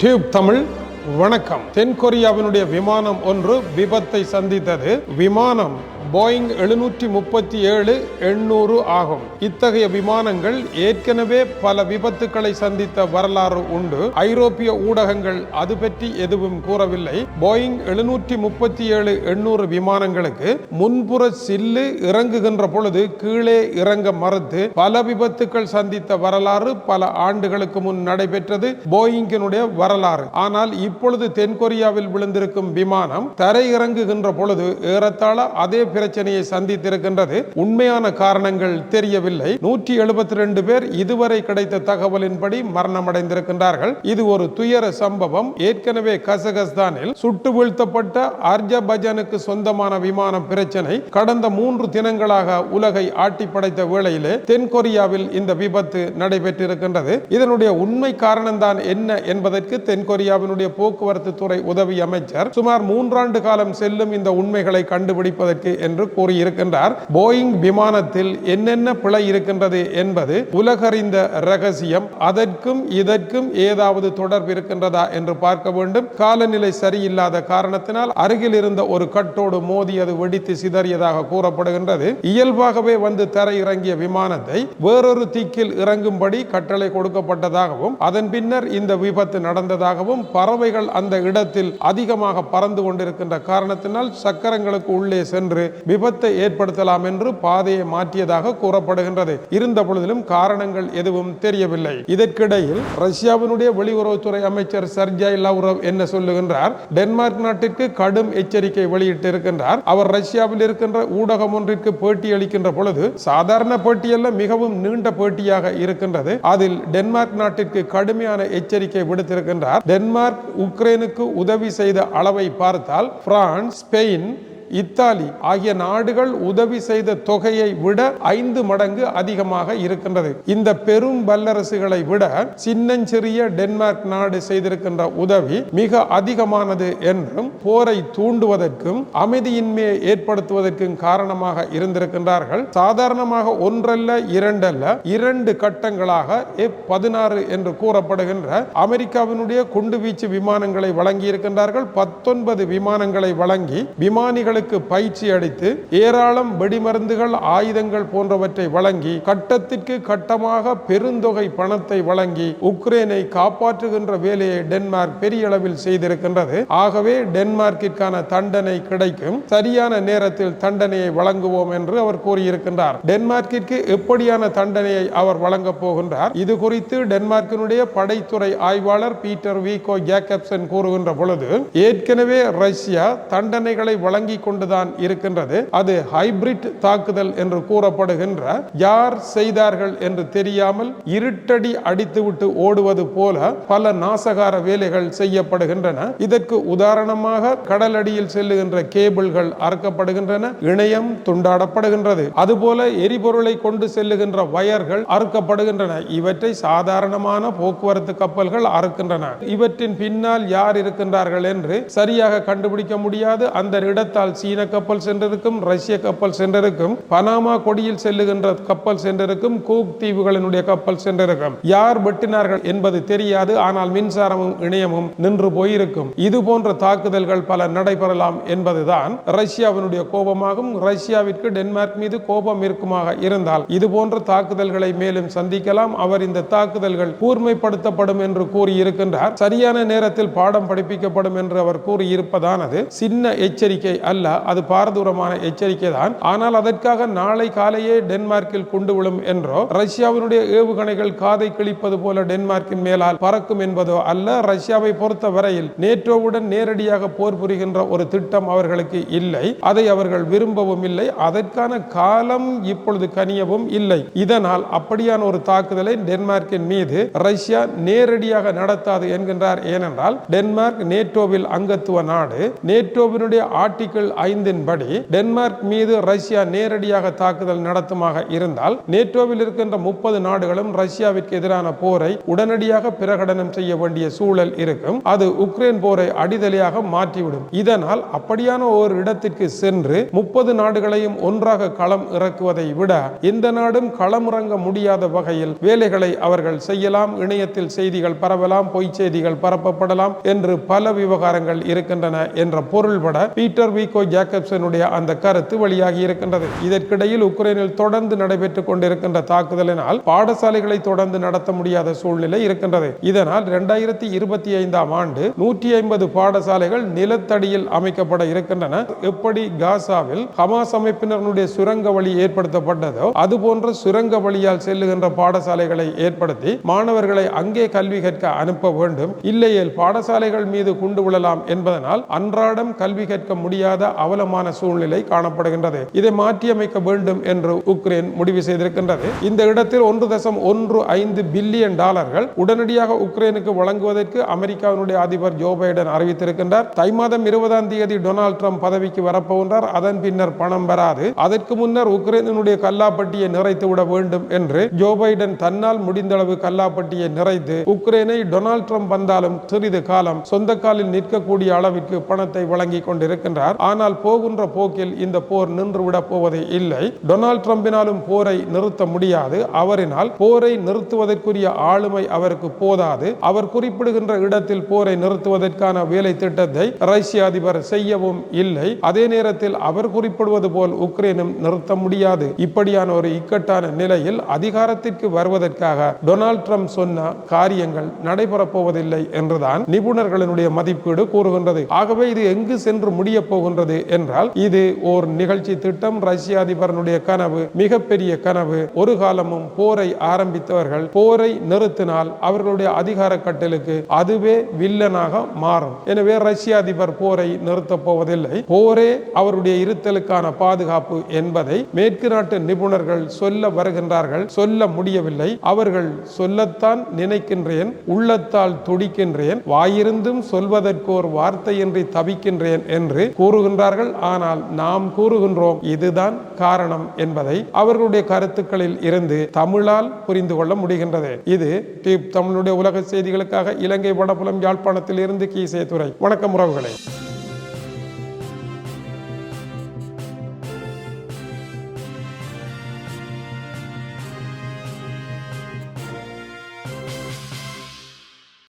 Tube Tamil வணக்கம். தென்கொரியாவினுடைய விமானம் ஒன்று விபத்தை சந்தித்தது. விமானம் போயிங் எழுநூற்றி முப்பத்தி ஏழு எண்ணூறு ஆகும். இத்தகைய விமானங்கள் ஏற்கனவே பல விபத்துக்களை சந்தித்த வரலாறு உண்டு. ஐரோப்பிய ஊடகங்கள் அது பற்றி எதுவும் கூறவில்லை. போயிங் எழுநூற்றி முப்பத்தி ஏழு எண்ணூறு விமானங்களுக்கு முன்புற சில்லு இறங்குகின்ற பொழுது கீழே இறங்க மறுத்து பல விபத்துக்கள் சந்தித்த வரலாறு பல ஆண்டுகளுக்கு முன் நடைபெற்றது போயிங்கினுடைய வரலாறு. ஆனால் இப்பொழுது தென்கொரியாவில் விழுந்திருக்கும் விமானம் தரை இறங்குகின்ற பொழுது ஏறத்தாழ அதே பிரச்சனையை சந்தித்திருக்கின்றது. உண்மையான காரணங்கள் தெரியவில்லை. நூற்றி எழுபத்தி ரெண்டு பேர் இதுவரை கிடைத்த தகவலின்படி மரணமடைந்திருக்கின்றார்கள். இது ஒரு துயர சம்பவம். ஏற்கனவே கசகஸ்தானில் சுட்டு வீழ்த்தப்பட்ட அர்ஜபஜனுக்கு சொந்தமான விமானம் பிரச்சனை கடந்த மூன்று தினங்களாக உலகை ஆட்டி படைத்த வேளையிலே தென்கொரியாவில் இந்த விபத்து நடைபெற்றிருக்கின்றது. இதனுடைய உண்மை காரணம்தான் என்ன என்பதற்கு தென்கொரியாவினுடைய போக்குவரத்து துறை உதவி அமைச்சர் சுமார் மூன்றாண்டு காலம் செல்லும் இந்த உண்மைகளை கண்டுபிடிப்பதற்கு என்று கூறியிருக்கின்றார். போயிங் விமானத்தில் என்னென்ன பிழை இருக்கின்றது என்பது உலகறிந்த ரகசியம். அதற்கும் இதற்கும் ஏதாவது தொடர்பு இருக்கின்றதா என்று பார்க்க வேண்டும். காலநிலை சரியில்லாத காரணத்தினால் அருகில் இருந்த ஒரு கட்டோடு மோதி அது வெடித்து சிதறியதாக கூறப்படுகின்றது. இயல்பாகவே வந்து தர இறங்கிய விமானத்தை வேறொரு திக்கில் இறங்கும்படி கட்டளை கொடுக்கப்பட்டதாகவும் அதன் பின்னர் இந்த விபத்து நடந்ததாகவும் பறவைகள் அந்த இடத்தில் அதிகமாக பறந்து கொண்டிருக்கின்ற காரணத்தினால் சக்கரங்களுக்கு உள்ளே சென்று விபத்தை ஏற்படுத்தலாம் என்று பாதையை மாற்றியதாக கூறப்படுகின்றது. இருந்த பொழுதிலும் காரணங்கள் எதுவும் தெரியவில்லை. இதற்கிடையில் ரஷ்யாவினுடைய வெளியுறவுத்துறை அமைச்சர் சர்ஜாய் லவ்ரவ் என்ன சொல்லுகின்றார்? டென்மார்க் நாட்டிற்கு கடும் எச்சரிக்கை வெளியிட்டிருக்கின்றார். அவர் ரஷ்யாவில் இருக்கின்ற ஊடகம் ஒன்றிற்கு பேட்டி அளிக்கின்ற பொழுது சாதாரண பேட்டியல்ல மிகவும் நீண்ட பேட்டியாக இருக்கின்றது. அதில் டென்மார்க் நாட்டிற்கு கடுமையான எச்சரிக்கை விடுத்திருக்கின்றார். டென்மார்க் உக்ரைனுக்கு உதவி செய்த அளவை பார்த்தால் பிரான்ஸ் ஸ்பெயின் இத்தாலி ஆகிய நாடுகள் உதவி செய்த தொகையை விட ஐந்து மடங்கு அதிகமாக இருக்கின்றது. இந்த பெரும் வல்லரசுகளை விட சின்னஞ்சிறிய டென்மார்க் நாடு செய்திருக்கின்ற உதவி மிக அதிகமானது என்றும் போரை தூண்டுவதற்கும் அமைதியின்மையை ஏற்படுத்துவதற்கும் காரணமாக இருந்திருக்கின்றார்கள். சாதாரணமாக ஒன்றல்ல இரண்டல்ல இரண்டு கட்டங்களாக பதினாறு என்று கூறப்படுகின்ற அமெரிக்காவினுடைய குண்டுவீச்சு விமானங்களை வழங்கி இருக்கின்றார்கள் பத்தொன்பது விமானங்களை வழங்கி விமானிகள் வீரர்களுக்கு பயிற்சி அளித்து ஏராளம் வெடிமருந்துகள் ஆயுதங்கள் போன்றவற்றை வழங்கி கட்டத்திற்கு கட்டமாக பெருந்தொகை பணத்தை வழங்கி உக்ரைனை காப்பாற்றுகின்ற வேலையை டென்மார்க் பெரிய அளவில் செய்திருக்கின்றது. ஆகவே டென்மார்க்கிற்கான தண்டனை கிடைக்கும். சரியான நேரத்தில் தண்டனையை வழங்குவோம் என்று அவர் கூறியிருக்கின்றார். டென்மார்க்கிற்கு எப்படியான தண்டனையை அவர் வழங்கப் போகின்றார்? இது குறித்து டென்மார்க்கினுடைய படைத்துறை ஆய்வாளர் பீட்டர் வீகோ ஜேக்கப்சன் கூறுகின்ற பொழுது ஏற்கனவே ரஷ்யா தண்டனைகளை வழங்கி கொண்டுதான் இருக்கின்றது. அது ஹைபிரிட் தாக்குதல் என்று கூறப்படுகின்ற யார் செய்தார்கள் என்று தெரியாமல் இருட்டடி அடித்துவிட்டு ஓடுவது போல பல நாசகார வேலைகள் செய்யப்படுகின்றன. இதற்கு உதாரணமாக கடலடியில் செல்லுகின்ற கேபிள்கள் அறுக்கப்படுகின்றன இணையம் துண்டாடப்படுகின்றது. அதுபோல எரிபொருளை கொண்டு செல்லுகின்ற வயர்கள் அறுக்கப்படுகின்றன. இவற்றை சாதாரணமான போக்குவரத்து கப்பல்கள் அறுக்கின்றன. இவற்றின் பின்னால் யார் இருக்கின்றார்கள் என்று சரியாக கண்டுபிடிக்க முடியாது. அந்த இடத்தால் சீன கப்பல் சென்றிருக்கும் ரஷ்ய கப்பல் சென்றிருக்கும் பனாமா கொடியில் செல்லுகின்ற கப்பல் சென்றிருக்கும் கூக் தீவுகளினுடைய கப்பல் சென்றிருக்கும். யார் வெட்டினார்கள் என்பது தெரியாது ஆனால் மின்சாரமும் இணையமும் நின்று போயிருக்கும். இது போன்ற தாக்குதல்கள் பல நடைபெறலாம் என்பதுதான் ரஷ்யாவினுடைய கோபமாகும். ரஷ்யாவிற்கு டென்மார்க் மீது கோபம் இருக்குமாக இருந்தால் இது போன்ற தாக்குதல்களை மேலும் சந்திக்கலாம். அவர் இந்த தாக்குதல்கள் கூர்மைப்படுத்தப்படும் என்று கூறியிருக்கின்றார். சரியான நேரத்தில் பாடம் படிப்பிக்கப்படும் என்று அவர் கூறியிருப்பதானது சின்ன எச்சரிக்கை அல்ல. அது பாரதூரமான எச்சரிக்கை தான். ஆனால் அதற்காக நாளை காலையே டென்மார்க்கில் குண்டு விழும் என்றோ ரஷ்யாவினுடைய ஏவுகணைகள் காதை கிழிப்பது போல டென்மார்க்கின் மேலால் பறக்கும் என்பதோ அல்ல ரஷ்யாவை பொறுத்த வரையில் நேட்டோவுடன் நேரடியாக போர் புரிகின்ற ஒரு திட்டம் அவர்களுக்கு இல்லை அதை அவர்கள் விரும்பவும் இல்லை அதற்கான காலம் இப்பொழுது கனியவும் இல்லை. இதனால் அப்படியான ஒரு தாக்குதலை டென்மார்க்கின் மீது ரஷ்யா நேரடியாக நடத்தாது என்கின்றார். ஏனென்றால் டென்மார்க் நேட்டோவில் அங்கத்துவ நாடு நேட்டோவினுடைய ஆர்டிகிள் ஐந்தின் படி டென்மார்க் மீது ரஷ்யா நேரடியாக தாக்குதல் நடத்துமாக இருந்தால் நேட்டோவில் இருக்கின்ற முப்பது நாடுகளும் ரஷ்யாவிற்கு எதிரான போரை உடனடியாக பிரகடனம் செய்ய வேண்டிய சூழல் இருக்கும். அது உக்ரைன் போரை அடிதலையாக மாற்றிவிடும். இதனால் அப்படியான ஒரு இடத்திற்கு சென்று முப்பது நாடுகளையும் ஒன்றாக களம் இறக்குவதை விட இந்த நாடும் களமுறங்க முடியாத வகையில் வேலைகளை அவர்கள் செய்யலாம் இணையத்தில் செய்திகள் பரவலாம் பொய் செய்திகள் பரப்பப்படலாம் என்று பல விவகாரங்கள் இருக்கின்றன என்ற பொருள்பட பீட்டர் வீகோ ஜேக்கப்சனுடைய அந்த கருத்து வெளியாகி இருக்கின்றது. இதற்கிடையில் உக்ரைனில் தொடர்ந்து நடைபெற்றுக் கொண்டிருக்கின்ற தாக்குதலினால் பாடசாலைகளை தொடர்ந்து நடத்த முடியாத சூழ்நிலை இருக்கின்றது. இதனால் இரண்டாயிரத்தி இருபத்தி ஐந்தாம் ஆண்டு நூற்றி ஐம்பது பாடசாலைகள் நிலத்தடியில் அமைக்கப்பட இருக்கின்றன. எப்படி காசாவில் ஹமாஸ் அமைப்பினருடைய சுரங்க வழி ஏற்படுத்தப்பட்டதோ அதுபோன்ற சுரங்க வழியால் செல்லுகின்ற பாடசாலைகளை ஏற்படுத்தி மாணவர்களை அங்கே கல்வி கற்க அனுப்ப வேண்டும். இல்லையேல் பாடசாலைகள் மீது குண்டு விழலாம் என்பதனால் அன்றாடம் கல்வி கற்க முடியாத அவலமான சூழ்நிலை காணப்படுகின்றது. இதை மாற்றியமைக்க வேண்டும் என்று உக்ரைன் முடிவு செய்திருக்கின்றது. இந்த இடத்தில் ஒன்று தசம் ஒன்று ஐந்து பில்லியன் டாலர்கள் உடனடியாக உக்ரைனுக்கு வழங்குவதற்கு அமெரிக்காவினுடைய அதிபர் ஜோ பைடன் அறிவித்திருக்கின்றார். தை மாதம் இருபதாம் தேதி டொனால்டு ட்ரம்ப் பதவிக்கு வரப்போகின்றார். அதன் பின்னர் பணம் வராது. அதற்கு முன்னர் உக்ரைனுடைய கல்லாப்பட்டியை நிறைத்து விட வேண்டும் என்று ஜோ பைடன் தன்னால் முடிந்தளவு கல்லாப்பட்டியை நிறைத்து உக்ரைனை டொனால்டு ட்ரம்ப் வந்தாலும் சிறிது காலம் சொந்த காலில் நிற்கக்கூடிய அளவிற்கு பணத்தை வழங்கி கொண்டிருக்கின்றார். ஆனால் போகின்ற போக்கில் இந்த போர் நின்றுவிடப் போவது இல்லை. டொனால்ட் ட்ரம்பினாலும் போரை நிறுத்த முடியாது. அவரினால் போரை நிறுத்துவதற்குரிய ஆளுமை அவருக்கு போதாது. அவர் குறிப்பிடுகின்ற இடத்தில் போரை நிறுத்துவதற்கான வேலை திட்டத்தை ரஷ்ய அதிபர் செய்யவும் இல்லை. அதே நேரத்தில் அவர் குறிப்பிடுவது போல் உக்ரைனும் நிறுத்த முடியாது. இப்படியான ஒரு இக்கட்டான நிலையில் அதிகாரத்திற்கு வருவதற்காக டொனால்ட் ட்ரம்ப் சொன்ன காரியங்கள் நடைபெறப் போவதில்லை என்றுதான் நிபுணர்களினுடைய மதிப்பீடு கூறுகின்றது. ஆகவே இது எங்கு சென்று முடிய போகின்றது என்றால் இது ஓர் நிகழ்ச்சி திட்டம். ரஷ்ய அதிபரனுடைய கனவு மிகப்பெரிய கனவு. ஒரு காலமும் போரை ஆரம்பித்தவர்கள் போரை நிறுத்தினால் அவர்களுடைய அதிகார கட்டலுக்கு அதுவே வில்லனாக மாறும். எனவே ரஷ்ய அதிபர் போரை நிறுத்தப் போவதில்லை. போரே அவருடைய இருத்தலுக்கான பாதுகாப்பு என்பதை மேற்கு நாட்டு நிபுணர்கள் சொல்ல வருகின்றார்கள். சொல்ல முடியவில்லை. அவர்கள் சொல்லத்தான் நினைக்கின்றேன் உள்ளத்தால் துடிக்கின்றேன் வாயிருந்தும் சொல்வதற்கு ஒரு வார்த்தையின்றி தவிக்கின்றேன் என்று கூறுகின்ற கூறுகின்றார்கள் ஆனால் நாம் கூறுகின்றோம் இதுதான் காரணம் என்பதை அவர்களுடைய கருத்துக்களில் இருந்து தமிழால் புரிந்து கொள்ள முடிகின்றது. இது டியூப் தமிழுடைய உலக செய்திகளுக்காக இலங்கை வடபுலம் யாழ்ப்பாணத்தில் இருந்து கீசே துறை வணக்கம் உறவுகளே.